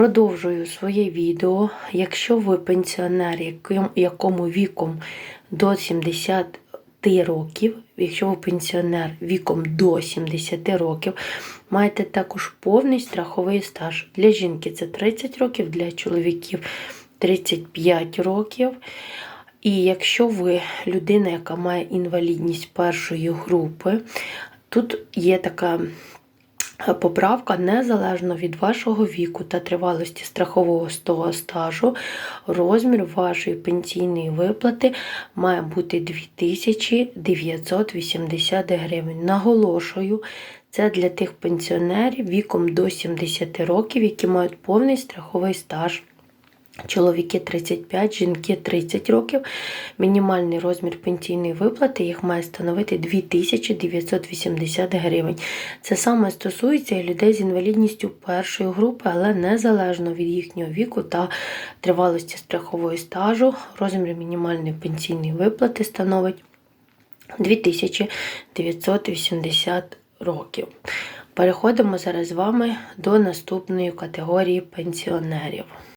Продовжую своє відео. Якщо ви пенсіонер, яким- якому віком до 70 років, якщо ви пенсіонер віком до 70 років, маєте також повний страховий стаж. Для жінки це 30 років, для чоловіків 35 років. І якщо ви людина, яка має інвалідність першої групи, тут є така поправка незалежно від вашого віку та тривалості страхового стажу, розмір вашої пенсійної виплати має бути 2980 гривень. Наголошую, це для тих пенсіонерів віком до 70 років, які мають повний страховий стаж. Чоловіки 35, жінки 30 років. Мінімальний розмір пенсійної виплати їх має становити 2980 гривень. Це саме стосується і людей з інвалідністю першої групи, але незалежно від їхнього віку та тривалості страхової стажу, розмір мінімальної пенсійної виплати становить 2980 років. Переходимо зараз з вами до наступної категорії пенсіонерів.